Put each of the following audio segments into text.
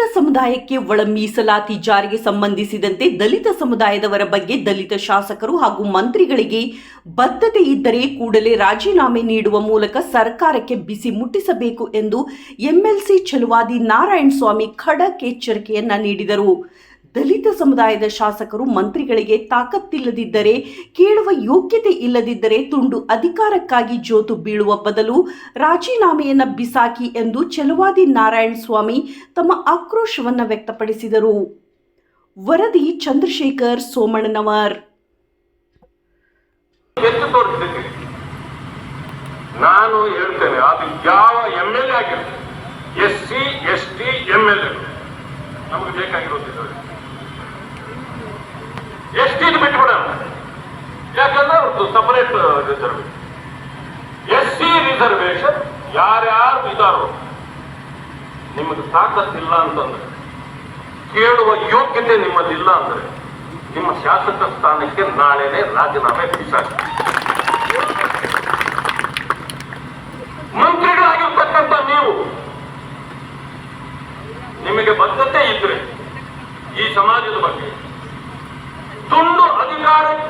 ದಲಿತ ಸಮುದಾಯಕ್ಕೆ ಒಳ ಮೀಸಲಾತಿ ಜಾರಿಗೆ ಸಂಬಂಧಿಸಿದಂತೆ ದಲಿತ ಸಮುದಾಯದವರ ಬಗ್ಗೆ ದಲಿತ ಶಾಸಕರು ಹಾಗೂ ಮಂತ್ರಿಗಳಿಗೆ ಬದ್ಧತೆ ಇದ್ದರೆ ಕೂಡಲೇ ರಾಜೀನಾಮೆ ನೀಡುವ ಮೂಲಕ ಸರ್ಕಾರಕ್ಕೆ ಬಿಸಿ ಮುಟ್ಟಿಸಬೇಕು ಎಂದು ಎಂಎಲ್ಸಿ ಛಲುವಾದಿ ನಾರಾಯಣ ಸ್ವಾಮಿ ಖಡಕ್ ಎಚ್ಚರಿಕೆಯನ್ನ ನೀಡಿದರು. ದಲಿತ ಸಮುದಾಯದ ಶಾಸಕರು ಮಂತ್ರಿಗಳಿಗೆ ತಾಕತ್ತಿಲ್ಲದಿದ್ದರೆ, ಕೇಳುವ ಯೋಗ್ಯತೆ ಇಲ್ಲದಿದ್ದರೆ ತುಂಡು ಅಧಿಕಾರಕ್ಕಾಗಿ ಜೋತು ಬೀಳುವ ಬದಲು ರಾಜೀನಾಮೆಯನ್ನು ಬಿಸಾಕಿ ಎಂದು ಛಲವಾದಿ ನಾರಾಯಣ ಸ್ವಾಮಿ ತಮ್ಮ ಆಕ್ರೋಶವನ್ನ ವ್ಯಕ್ತಪಡಿಸಿದರು. ವರದಿ ಚಂದ್ರಶೇಖರ್ ಸೋಮಣ್ಣನವರ್. ನಾನು ಹೇಳ್ತೇನೆ, ಅದು ಯಾವ ಎಲ್ ಎ ಆಗಿರುತ್ತೆ ಎಸ್ ನಮಗೆ ಬೇಕಾಗಿರೋದಿಲ್ಲ ಎಸ್ ಟಿ ಬಿಟ್ಬಿಡೋಣ ಅವ್ರದ್ದು separate reservation S C reservation ಯಾರ್ಯಾರು ಇದಾರೋ, ನಿಮಗೆ ತಾಕತ್ತಿಲ್ಲ ಅಂತಂದ್ರೆ, ಕೇಳುವ ಯೋಗ್ಯತೆ ನಿಮ್ಮದಿಲ್ಲ ಅಂದ್ರೆ, ನಿಮ್ಮ ಶಾಸಕ ಸ್ಥಾನಕ್ಕೆ ನಾಳೆನೆ ರಾಜೀನಾಮೆ ಬಿಸಾಕಿ ಮಂತ್ರಿಗಳಾಗಿರ್ತಕ್ಕಂಥ ನೀವು, ನಿಮಗೆ ಬದ್ಧತೆ ಇದ್ರೆ, ಈ ಸಮಾಜದ ಬಗ್ಗೆ, ತುಂಡು ಅಧಿಕಾರಕ್ಕೆ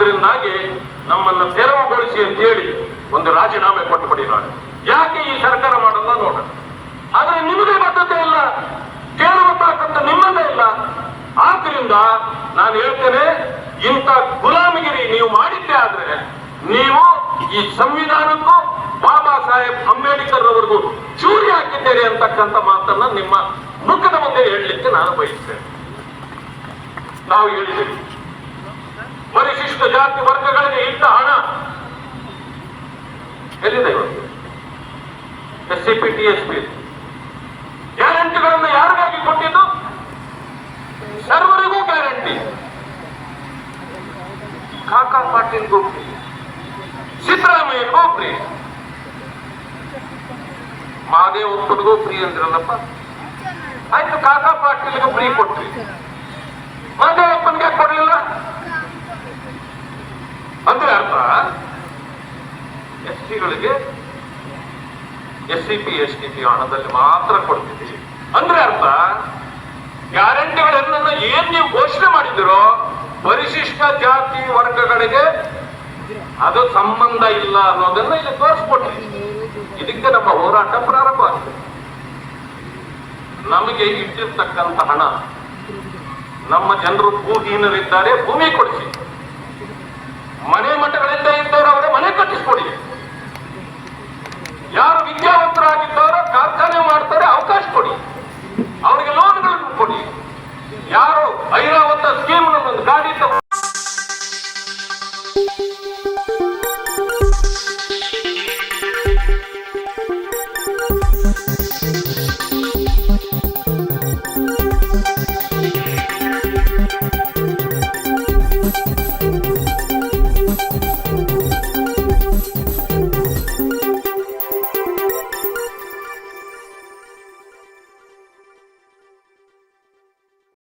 ಅದರಿಂದಾಗಿ ನಮ್ಮನ್ನ ತೆರವುಗೊಳಿಸಿ ಅಂತ ಹೇಳಿ ಒಂದು ರಾಜೀನಾಮೆ ಕೊಟ್ಟುಬಿಡಿ ನಾನು ಯಾಕೆ ಈ ಸರ್ಕಾರ ಮಾಡಲ್ಲ ನೋಡೋಣ ಆದ್ರೆ ನಿಮಗೆ ಬದ್ಧತೆ ಇಲ್ಲ ಕೇಳುವ ತಾಕತ್ತ ನಿಮ್ಮದೇ ಇಲ್ಲ. ಆದ್ರಿಂದ ನಾನು ಹೇಳ್ತೇನೆ, ಇಂಥ ಗುಲಾಮಗಿರಿ ನೀವು ಮಾಡಿದ್ದೆ ಆದ್ರೆ ನೀವು ಈ ಸಂವಿಧಾನಕ್ಕೂ ಬಾಬಾ ಸಾಹೇಬ್ ಅಂಬೇಡ್ಕರ್ ಅವರಿಗೂ ಚೂರಿ ಹಾಕಿದ್ದೀರಿ ಅಂತಕ್ಕಂಥ ಮಾತನ್ನ ನಿಮ್ಮ ಮುಖದ ಮುಂದೆ ಹೇಳಲಿಕ್ಕೆ ನಾನು ಬಯಸ್ತೇನೆ. ನಾವು ಹೇಳಿದ್ದೀವಿ. ಜಾತಿ ವರ್ಗಗಳಿಗೆ ಇಂಥ ಹಣ ಎಲ್ಲಿದೆ ಇವತ್ತು S C P T S P ಗ್ಯಾರಂಟಿಗಳನ್ನು ಯಾರಿಗಾಗಿ ಕೊಟ್ಟಿದ್ದು? ಸರ್ವರಿಗೂ ಗ್ಯಾರಂಟಿ. ಕಾಕಾ ಪಾಟೀಲ್ಗೂ ಫ್ರೀ ಸಿದ್ದರಾಮಯ್ಯಗೂ ಫ್ರೀ ಮಹಾದೇವಪ್ಪನಿಗೂ ಫ್ರೀ ಅಂದ್ರಲ್ಲಪ್ಪ. ಆಯ್ತು, ಕಾಕಾ ಪಾಟೀಲ್ಗೂ ಫ್ರೀ ಕೊಟ್ರಿ. ಮಾದೇವಪ್ಪನಿಗೆ ಕೊಡ್ಲಿಲ್ಲ. ಅರ್ಥ S ಟಿಗಳಿಗೆ S C P S T P ಹಣದಲ್ಲಿ ಮಾತ್ರ ಕೊಡ್ತಿದ್ದೀವಿ. ಅಂದ್ರೆ ಅರ್ಥ ಗ್ಯಾರಂಟಿಗಳನ್ನ ಏನ್ ನೀವು ಘೋಷಣೆ ಮಾಡಿದಿರೋ ಪರಿಶಿಷ್ಟ ಜಾತಿ ವರ್ಗಗಳಿಗೆ ಅದು ಸಂಬಂಧ ಇಲ್ಲ ಅನ್ನೋದನ್ನ ಇಲ್ಲಿ ತೋರಿಸ್ಕೊಟ್ರಿ ಇದಕ್ಕೆ ನಮ್ಮ ಹೋರಾಟ ಪ್ರಾರಂಭ ಆಗ್ತದೆ ನಮಗೆ ಇಟ್ಟಿರ್ತಕ್ಕಂಥ ಹಣ ನಮ್ಮ ಜನರು ಭೂಹೀನರಿದ್ದಾರೆ, ಭೂಮಿ ಕೊಡಿಸಿ. ಮನೆ ಮಠಗಳಿಂದ ಇದ್ದವರು ಅವರ ಮನೆ ಕಟ್ಟಿಸ್ಕೊಡಿ. ಯಾರು ವಿದ್ಯಾವಂತರಾಗಿದ್ದಾರೋ ಕಾರ್ಖಾನೆ ಮಾಡ್ತಾರೆ ಅವಕಾಶ ಕೊಡಿ. ಅವರಿಗೆ ಲೋನ್ಗಳನ್ನು ಕೊಡಿ. ಯಾರು ಗಾಡಿ